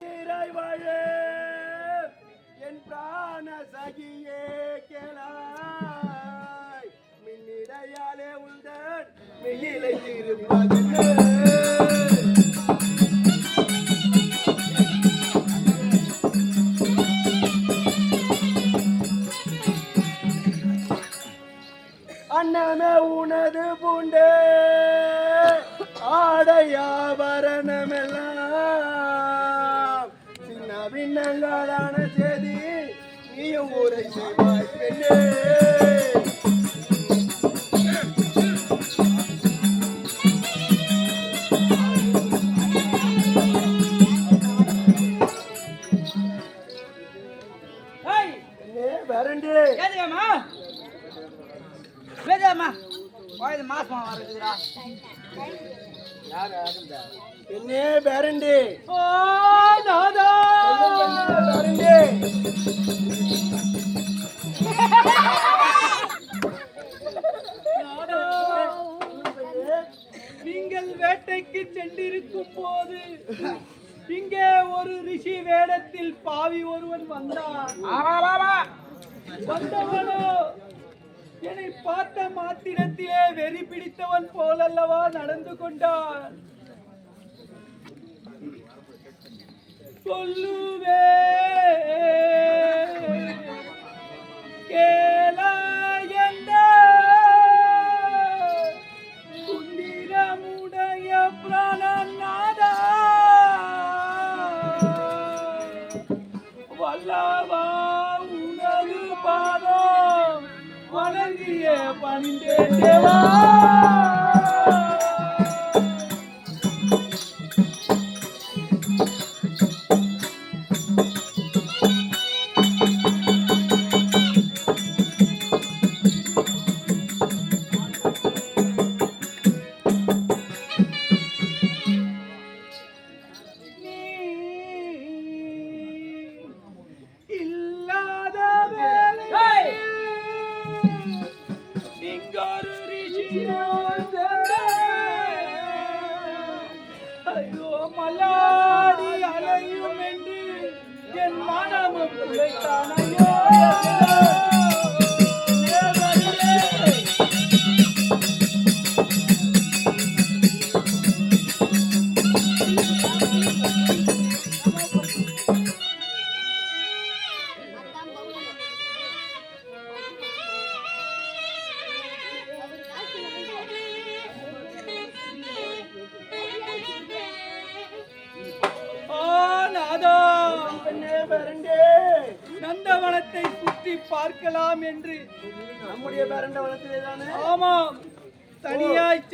நீராய் என் பிராண சகியே கேளாய். மின்னிடையாலே உந்தன் மெய்யிலை திருப்பதில்லை அன்னமே உனது பூண்டே. ஆடையாபரணமெல்லாம் சின்ன செய்தி நீயும் ஊரை செய்வாய் பெண்ணே. சென்றிருக்கும் போது இங்கே ஒரு ரிஷி வேடத்தில் பாவி ஒருவன் வந்தான். வந்தவனோ என்னை பார்த்த மாத்திரத்திலே வெறி பிடித்தவன் போலல்லவா நடந்து கொண்டான். சொல்லுவே கேளாயந்த குந்திரமுடைய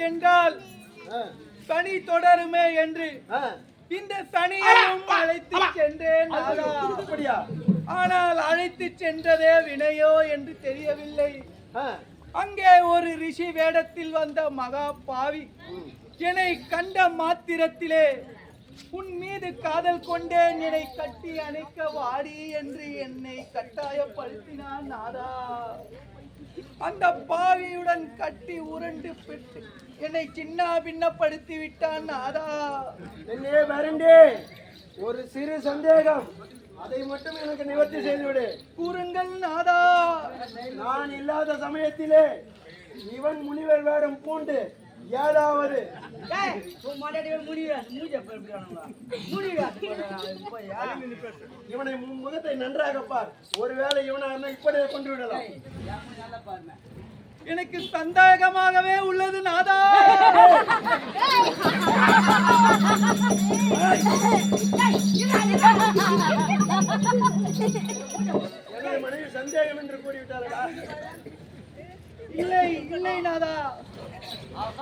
சென்றால் சனி தொடருமே என்று இந்த சனியையும் அழைத்து சென்றேன் ஆனால் அழைத்து சென்றதே வினையோ என்று தெரியவில்லை. அங்கே ஒரு ரிஷி வேடத்தில் வந்த மகா பாவி என்னை கண்ட மாத்திரத்திலே உன் மீது காதல் கொண்டேன். என்னை கட்டி அணைக்க வாடி என்று என்னை கட்டாயப்படுத்தினான் நாதா. அந்த பாவியுடன் கட்டி உருண்டு பெற்று என்னை சின்ன பின்னப்படுத்தி விட்டான் நாதா. பெண்ணே வரண்டு ஒரு சிறு சந்தேகம். அதை மட்டும் எனக்கு நிவர்த்தி செய்துவிடு. கூறுங்கள் நாதா. நான் இல்லாத சமயத்திலே இவன் முனிவர் வேடம் பூண்டு ஏதாவது இவனை முகத்தை நன்றாக பார். ஒருவேளை இவனை இப்படியே கொண்டு விடலாம். எனக்கு சந்தேகமாகவே உள்ளது நாதா. சந்தேகம் என்று இல்லை இல்லை நாதா.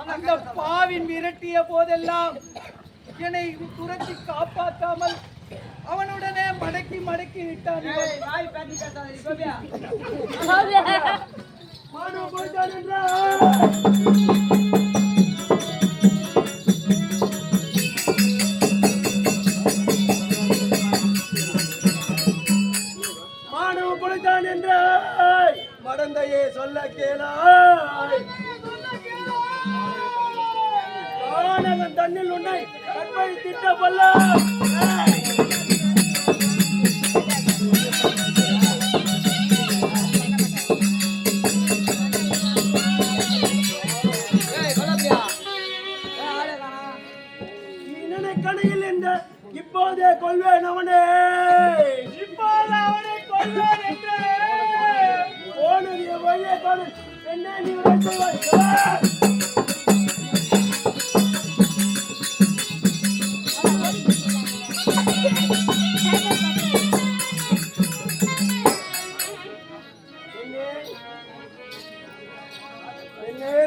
அந்த பாவின் விரட்டிய போதெல்லாம் என்னை துரத்தி காப்பாற்றாமல் அவனுடனே மடக்கி மடக்கி விட்டான் மானு போய்ட்டான் என்றால் மடந்தையே சொல்ல கேளாய். கானகம் தண்ணில் உன்னை கற்பழி திட்ட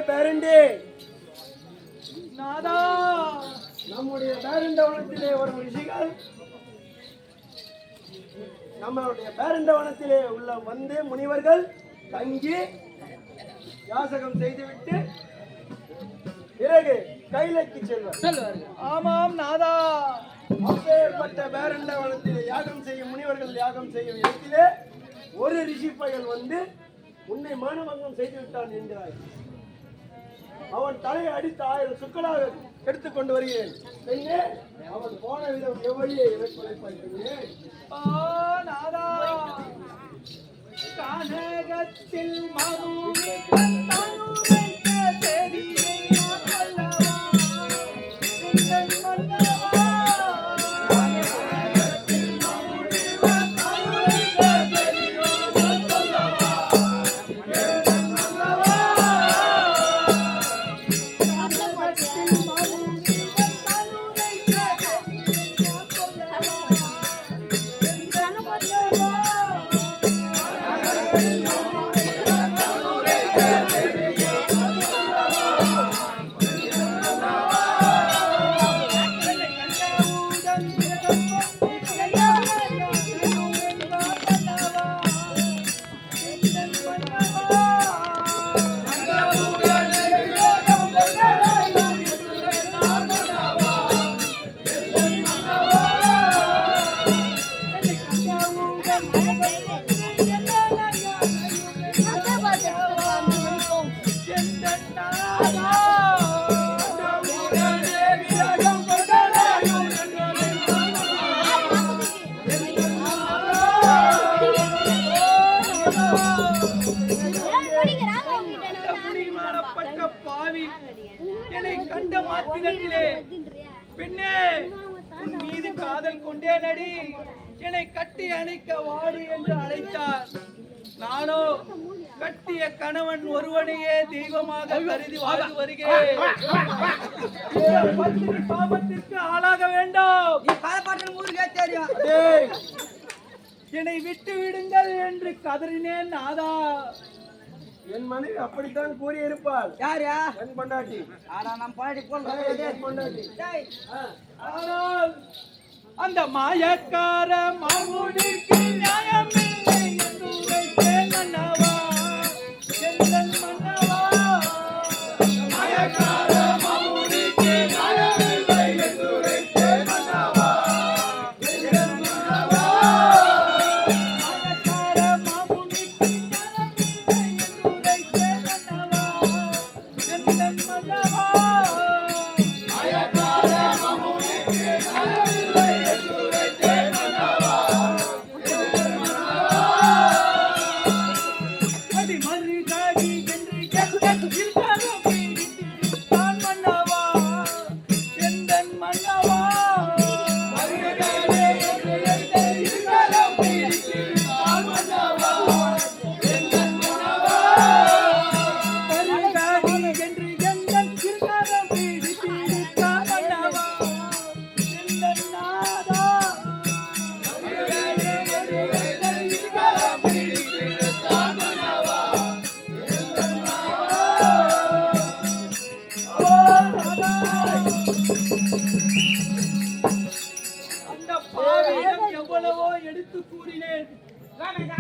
பேரண்டி. நாதா. நம்முடைய பேரண்டவனத்திலே வரும் ரிஷிகள் நம்மளுடைய பேரண்டவனத்திலே உள்ள வந்து முனிவர்கள் தங்கி யாசகம் செய்துவிட்டு பிறகு கைலைக்கு செல்வர். ஆமாம் நாதா. அப்பேற்பட்ட பேரண்டவனத்திலே யாகம் செய்யும் முனிவர்கள் யாகம் செய்யும் இடத்திலே ஒரு ரிஷி பயல் வந்து உன்னை மானபங்கம் செய்து விட்டான் என்கிறாய் அவன் தலையை அடித்து ஆயிரம் சுக்கலாக எடுத்துக்கொண்டு வருகிறேன். பெண்ணே, அவன் போன விதம் எவ்வழியே இறப்பதைப்பாய்க்கிறேன் ஆ நாதா. கானகத்தில் மதுரை கணவன் ஒருவனையே தெய்வமாக கருதி வாழ்ந்து வருகிறேன். பாவத்திற்கு ஆளாக வேண்டாம். நீ பாலப்பாட்டன் ஊருக்கே தெரியும் டேய், என்னை விட்டு விடுங்கள் என்று கதறினேன் நாதா. என் மனைவி அப்படித்தான் கூறியிருப்பாள். யாரு? என் பொண்டாட்டி. ஆனா நம்ம பாடி பொண்டாட்டி. ஆனால் அந்த மாயக்கார மாமுனிக்கு நியாயமில்லை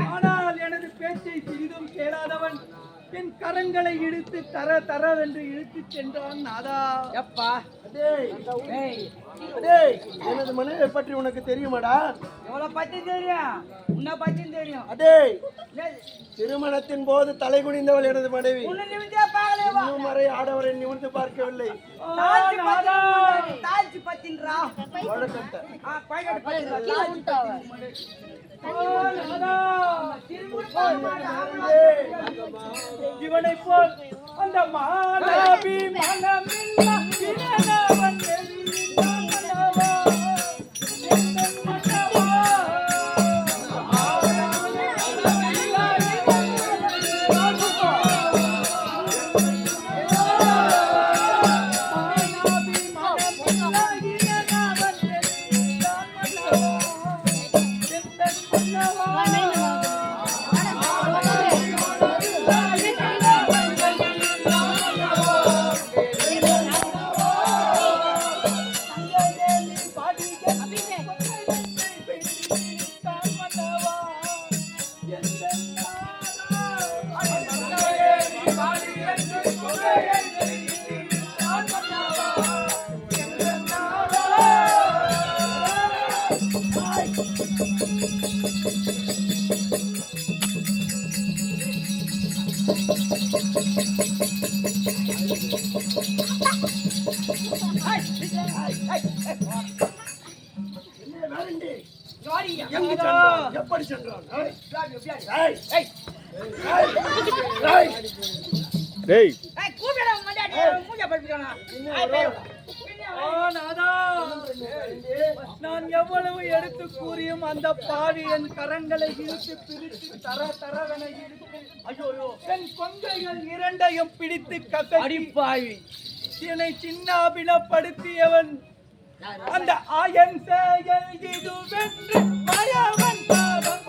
ஆனால் எனது பேச்சை சிறிதும் கேளாதவன் என் கரங்களை இழுத்து தர தரவென்று இழுத்துச் சென்றான் நாதா. எப்பா? எனது மனைவியை பற்றி உனக்கு தெரியுமாடா? எவ்வளவு பத்தி தெரியும். உன்னை பத்தியும் தெரியும். அடே திருமணத்தின் போது தலை குனிந்தவள் எனது மனைவி. இன்னும் வரை ஆடவரை நிமிர்ந்து பார்க்கவில்லை. ஆ, நாதா இவனை போல் அந்த மாணவி மனமில்லா எங்கு சென்றான்? எப்படி சென்றான்? மூஞ்ச. நான் எவ்வளவு எடுத்து கூறியும் அந்த பாவி என் கரங்களை இழுத்து பிரித்து தர தரவென இழுத்து ஐயோ என் கொங்கைகள் இரண்டையும் பிடித்து கசடி அடிப்பாவி. என்னை சின்னாபினப்படுத்தியவன் அந்த ஆயன் செயல் இதுவென்று மயவன் பாதம்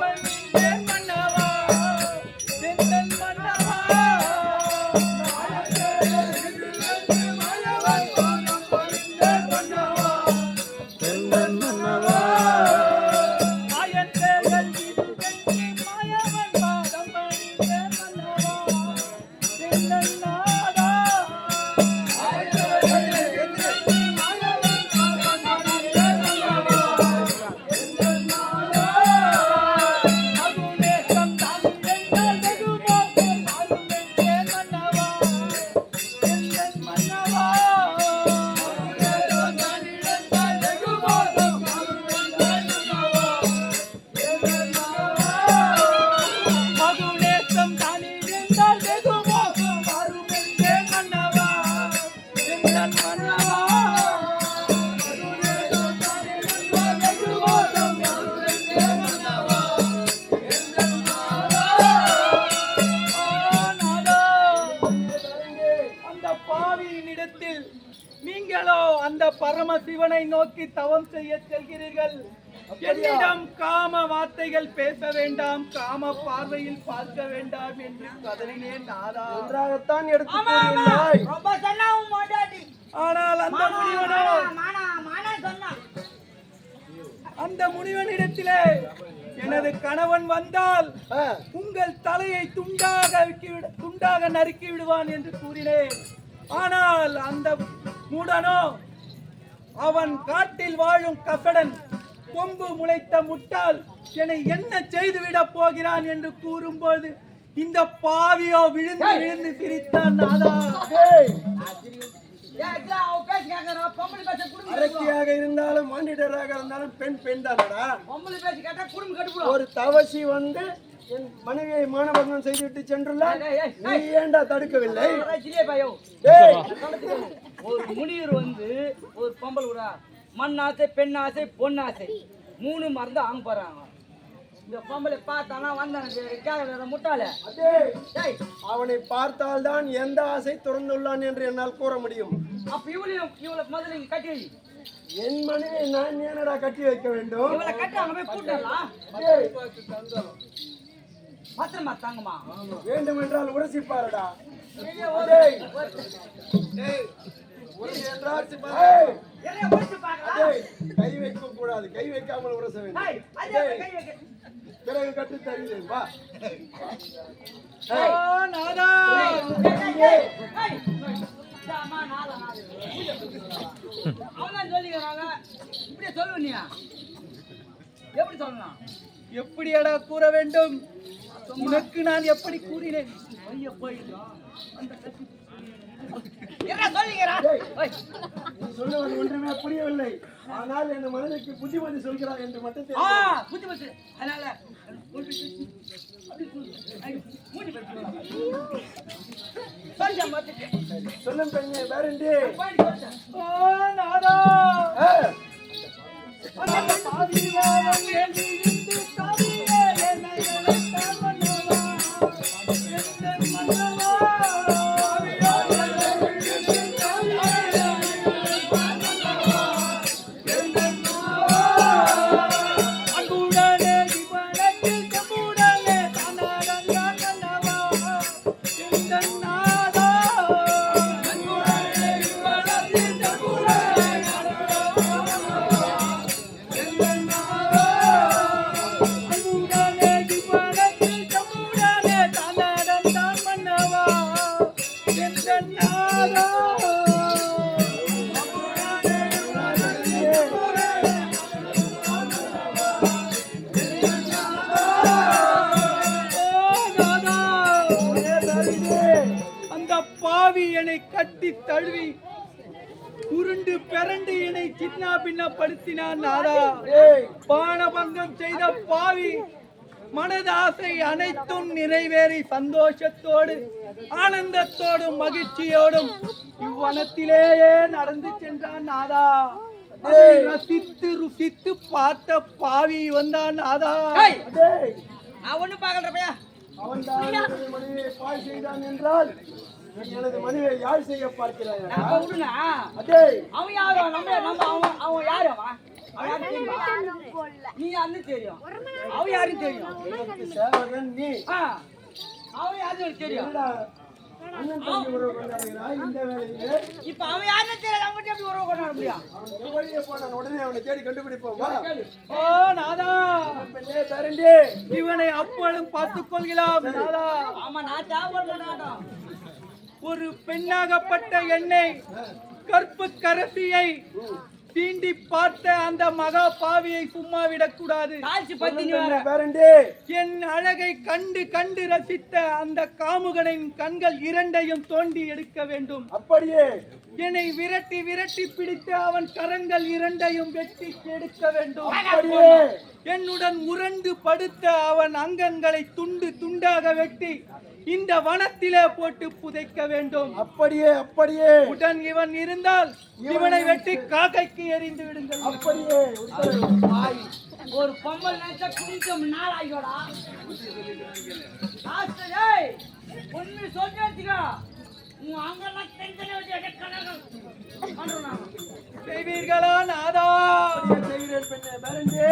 பரமசிவனை நோக்கி தவம் செய்ய செல்கிறீர்கள். என்னிடம் காம வார்த்தைகள் பேச வேண்டாம் காம பார்வையில் பார்க்க வேண்டாம் என்று கதறினேன் நாதா. நன்றாகத்தான் எடுத்து. ஆனால் அந்த முனிவனோ. அந்த முனிவனிடத்திலே எனது கணவன் வந்தால் உங்கள் தலையை துண்டாக துண்டாக நறுக்கி விடுவான் என்று கூறினேன். ஆனால் அந்த மூடனோ அவன் காட்டில் வாழும் கசடன் கொம்பு முளைத்த முட்டாள் என்னை என்ன செய்துவிடப் போகிறான் என்று கூறும்போது இந்த பாவியோ விழுந்து விழுந்து சிரித்தான் நாதா. அரக்கியாக இருந்தாலும் மானிடராக இருந்தாலும் பெண் பெண் தானடா. ஒரு தவசி வந்து என் மனைவியை மானபங்கம் செய்துவிட்டு சென்றுள்ளார் நீ ஏண்டா தடுக்கவில்லை ஒரு முனிவர் வந்து ஒரு பொம்பளை கூட மண் ஆசை பெண் ஆசை பொன் ஆசை மூணு மருந்து அவங்க போறாங்க. இந்த பொம்பளை பார்த்தானா வந்தான கேட்க முட்டாள. டேய், டேய். அவனை பார்த்தால்தான் எந்த ஆசை துறந்துள்ளான் என்று என்னால் கூற முடியும். அப்ப இவளையும் இவளை முதல்ல இங்க கட்டி வை. என் மனைவியை நான் ஏனடா கட்டி வைக்க வேண்டும்? இவளை கட்டி அங்க போய் கூட்டலாம் பத்திரமா தாங்கம்மா. வேண்டுமென்றால் உரசிப்பாரடா. டேய், டேய், உரசி என்றால் ஏய், கை வைக்க கூடாது கை வைக்காமல் உரச வேண்டும் பிறகு கட்டு தருகிறேன் வா நாதா சொல்லிக்கிறாங்க இப்படியே எப்படி சொல்லணும் எப்படியடா கூற வேண்டும்? உனக்கு நான் எப்படி கூறினேன்? அந்த கட்சி என்ன சொல்லிக்கிறா ஓய், நீ சொல்லுவது ஒன்றுமே புரியவில்லை. ஆனால் என் மனதிற்கு புத்திமதி சொல்கிறாய் என்று மட்டும் தெரியும். புத்தி பத்து அதனால. சொல்லும் பெண்ணே வேறெண்டு பாடி சின்ன பின்னப்படுத்தினான் நாதா. ஏய், பானபங்கம் செய்த பாவி மனதாசை அனைத்தும் நிறைவேறி சந்தோஷத்தோடு ஆனந்தத்தோடும் மகிழ்ச்சியோடும் இவ்வனத்திலேயே நடந்து சென்றான் நாதா. ரசித்து ருசித்து பார்த்த பாவி வந்தான் நாதா. ஏய், டேய், நான் ஒண்ணும் பார்க்கல பையா அவன்தான் எனது மனைவியை பாழ் செய்தான் என்றால் நீ எனது மனைவியை யாழ் செய்ய பார்க்கிறாயா விடுனா அவன் யாரு? நம்ம நம்ம அவன் அவன் யாரு அவன்? அவன் யாரு நீ யாருன்னு தெரியும். அவன் யாருன்னு தெரியும்? சேவகன் நீ. அவன் யாருன்னு தெரியும்? இப்ப அவன் யாருன்னு தெரியல. அவன்கிட்ட எப்படி உறவு கொண்டாட முடியும்? அவன் உடனே அவனை தேடி கண்டுபிடிப்போம். ஓ நாதா. இவனை அப்பொழுதும் பார்த்துக் கொள்கிறோம் நாதா. ஆமா நான் சாப்பிட மாட்டான் ஒரு பெண்ணாகப்பட்ட என்னை கற்பு கரசியை தீண்டி பார்த்த அந்த மகா பாவியை சும்மா விடக்கூடாது. என் அழகை கண்டு கண்டு ரசித்த அந்த காமுகனின் கண்கள் இரண்டையும் தோண்டி எடுக்க வேண்டும். அப்படியே. என்னை விரட்டி விரட்டி பிடித்து அவன் கரங்கள் இரண்டையும் வெட்டி எடுக்க வேண்டும். அப்படியே என்னுடன் முரண்டு படுத்த அவன் அங்கங்களை துண்டு துண்டாக வெட்டி இந்த வனத்திலே போட்டு புதைக்க வேண்டும். அப்படியே அப்படியே. உடன் இவன் இருந்தால் இவனை வெட்டி காக்கைக்கு எறிந்து விடுங்கள். அப்படியே. ஒரு பொம்பல் நினைச்சா குடிக்கும் நாளாயோடா ஏய் ஒண்ணு செய்வீர்களா நாதா? செய்கிறேன் பெண்ணே